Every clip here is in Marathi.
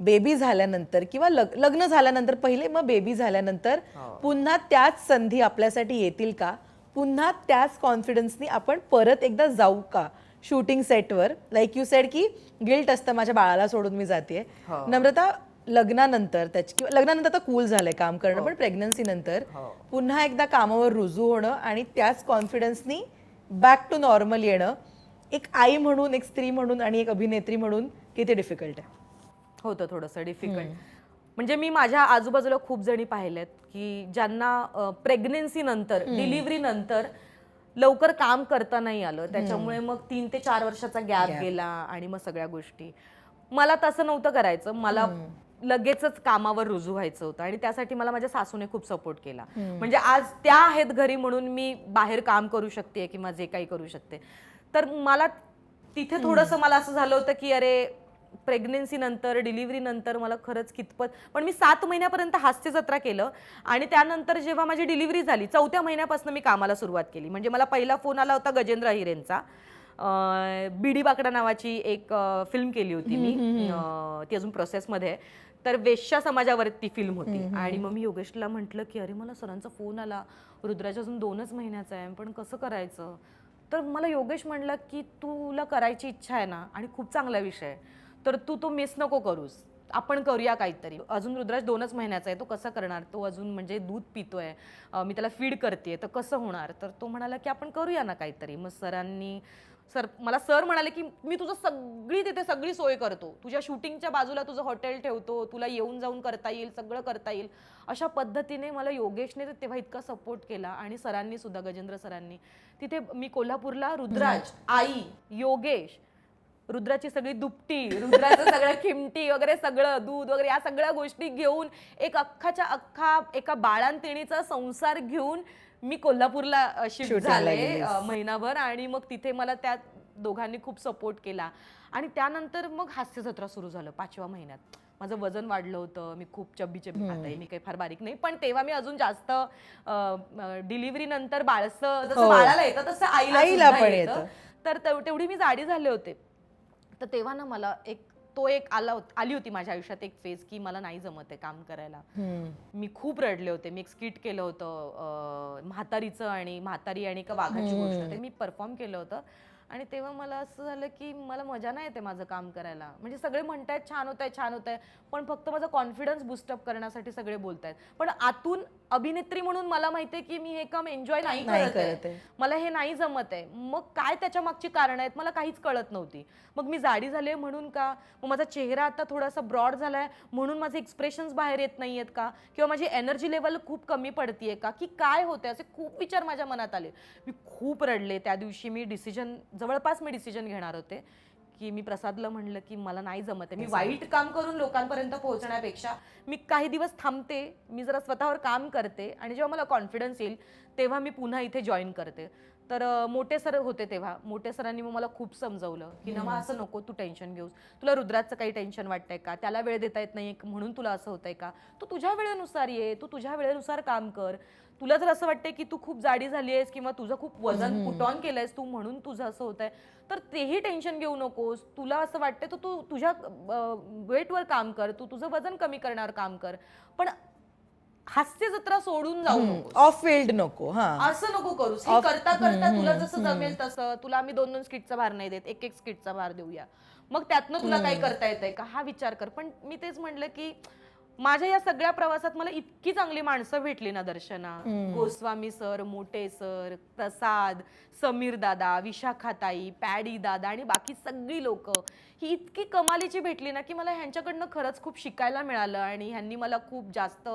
बेबी झाल्यानंतर किंवा लग- लग्न झाल्यानंतर पहिले मग बेबी झाल्यानंतर पुन्हा त्याच संधी आपल्यासाठी येतील का? पुन्हा त्याच कॉन्फिडन्सनी आपण परत एकदा जाऊ का? शूटिंग सेटवर लाईक यू सेड की गिल्ट असतं माझ्या बाळाला सोडून मी जाते नम्रता लग्नानंतर त्याची किंवा लग्नानंतर तर कूल झालंय काम करणं पण प्रेग्नन्सी नंतर पुन्हा एकदा कामावर रुजू होणं आणि त्याच कॉन्फिडन्सनी बॅक टू नॉर्मल येणं. एक आई म्हणून एक स्त्री म्हणून आणि एक अभिनेत्री म्हणून किती डिफिकल्ट आहे? होतं थोडंसं डिफिकल्ट म्हणजे मी माझ्या आजूबाजूला खूप जणी पाहिल्यात की ज्यांना प्रेग्नेन्सी नंतर डिलिव्हरी नंतर लवकर काम करता नाही आलं. त्याच्यामुळे मग तीन ते चार वर्षाचा गॅप गेला आणि मग सगळ्या गोष्टी. मला तसं नव्हतं करायचं. मला लगेचच कामावर रुजू व्हायचं होतं आणि त्यासाठी मला माझ्या सासूने खूप सपोर्ट केला. म्हणजे आज त्या आहेत घरी म्हणून मी बाहेर काम करू शकते किंवा जे काही करू शकते. तर मला तिथे थोडंसं मला असं झालं होतं की अरे प्रेग्नेन्सी नंतर डिलिव्हरी नंतर मला खरंच कितपत पण मी सात महिन्यापर्यंत हास्य जत्रा केलं आणि त्यानंतर जेव्हा माझी डिलिव्हरी झाली चौथ्या महिन्यापासून मी कामाला सुरुवात केली. म्हणजे मला पहिला फोन आला होता गजेंद्र अहिरेंचा. अं, बिडी बाकडा नावाची एक फिल्म केली होती मी. ती अजून प्रोसेसमध्ये आहे. तर वेश्या समाजावर ती फिल्म होती. आणि मग मी योगेशला म्हटलं की अरे मला सरांचा फोन आला. रुद्राच्या अजून दोनच महिन्याचा आहे. पण कसं करायचं? तर मला योगेश म्हणला की तुला करायची इच्छा आहे ना आणि खूप चांगला विषय आहे. तर तू तो मिस नको करूस. आपण करूया काहीतरी. अजून रुद्राज दोनच महिन्याचा आहे. तो कसा करणार? तो अजून म्हणजे दूध पितोय. मी त्याला फीड करते तर कसं होणार? तर तो म्हणाला की आपण करूया ना काहीतरी. मग सरांनी सर मला सर म्हणाले की मी तुझं सगळी तिथे सगळी सोय करतो. तुझ्या शूटिंगच्या बाजूला तुझं हॉटेल ठेवतो. तुला येऊन जाऊन करता येईल सगळं करता येईल. अशा पद्धतीने मला योगेशने तर तेव्हा इतका सपोर्ट केला आणि सरांनी सुद्धा गजेंद्र सरांनी. तिथे मी कोल्हापूरला रुद्राज आई योगेश रुद्राची सगळी दुपटी रुद्राचं सगळं खिमटी वगैरे सगळं दूध वगैरे या सगळ्या गोष्टी घेऊन एक अख्खाच्या अख्खा एका बाळांतिणीचा संसार घेऊन मी कोल्हापूरला शिफ्ट झाले महिनाभर आणि मग तिथे मला त्या दोघांनी खूप सपोर्ट केला. आणि त्यानंतर मग हास्य जत्रा सुरू झालं पाचव्या महिन्यात. माझं वजन वाढलं होतं मी खूप चब्बी चब्बी आता मी काही फार बारीक नाही पण तेव्हा मी अजून जास्त डिलिव्हरी नंतर बाळसं जसं हो. बाळाला येतं तसं आईला पण येतं. तर तेव- तेवढी मी जाडी झाले होते. तर तेव्हा ना मला एक तो एक आला होत- आली होती माझ्या आयुष्यात एक फेज की मला नाही जमत आहे काम करायला. मी खूप रडले होते. मी एक स्किट केलं होतं म्हातारीचं आणि म्हातारी आणि एका वाघाची गोष्ट. ते मी परफॉर्म केलं होतं. आणि तेव्हा मला असं झालं की मला मजा नाही येते माझं काम करायला. म्हणजे सगळे म्हणतायत छान होत आहे छान होत आहे पण फक्त माझा कॉन्फिडन्स बुस्टअप करण्यासाठी सगळे बोलतायत. पण आतून अभिनेत्री म्हणून मला माहितीये की मी हे काम एन्जॉय नाही नाही करत आहे. आहे. मला हे नाही जमत आहे. मग काय त्याच्या मागची कारण आहेत? मला काहीच कळत नव्हती. मग मी जाडी झाले म्हणून का? मग माझा चेहरा आता थोडासा ब्रॉड झालाय म्हणून माझे एक्सप्रेशन्स बाहेर येत नाहीयेत का? किंवा माझी एनर्जी लेवल खूप कमी पडतीये का? की काय होते असे खूप विचार माझ्या मनात आले. मी खूप रडले. त्या दिवशी मी डिसिजन जवळपास मी डिसिजन घेणार होते. की मी प्रसादला म्हणलं की मला नाही जमत आहे. मी वाईट काम करून लोकांपर्यंत पोहोचण्यापेक्षा मी काही दिवस थांबते मी जरा स्वतःवर काम करते आणि जेव्हा मला कॉन्फिडन्स येईल तेव्हा मी पुन्हा इथे जॉईन करते. तर मोठे सर होते तेव्हा. मोठे सरांनी मग मला खूप समजवलं की नमा असं नको तू टेन्शन घेऊस. तुला रुद्राचं काही टेन्शन वाटतंय का? त्याला वेळ देता येत नाही म्हणून तुला असं होतंय का? तू तुझ्या वेळेनुसार ये तू तुझ्या वेळेनुसार काम कर. तुला जर असं वाटतंय की तू खूप जाडी झाली आहेस किंवा तुझं खूप वजन पुट ऑन केलंयस तू म्हणून तुझं असं होत आहे तर तेही टेन्शन घेऊ नकोस. तुला असं वाटतंय तर तू तुझ्या वेटवर काम कर तू तुझं वजन कमी करण्यावर काम कर. पण हास्य जत्रा सोडून जाऊ ऑफ फील्ड नको हा. असं नको करूस. हे करता करता तुला जसं जमेल तसं तुला आम्ही दोन दोन स्किटचा भार नाही देत एक एक स्किटचा भार देऊया. मग त्यातनं तुला काही करता येतंय का? हा विचार कर. पण मी तेच म्हणलं की माझ्या या सगळ्या प्रवासात मला इतकी चांगली माणसं भेटली ना दर्शना. गोस्वामी सर मोठे सर प्रसाद समीर दादा विशाखाताई पॅडी दादा आणि बाकी सगळी लोक. ही इतकी कमालीची भेटली ना की मला ह्यांच्याकडनं खरंच खूप शिकायला मिळालं आणि ह्यांनी मला खूप जास्त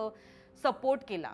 सपोर्ट केला.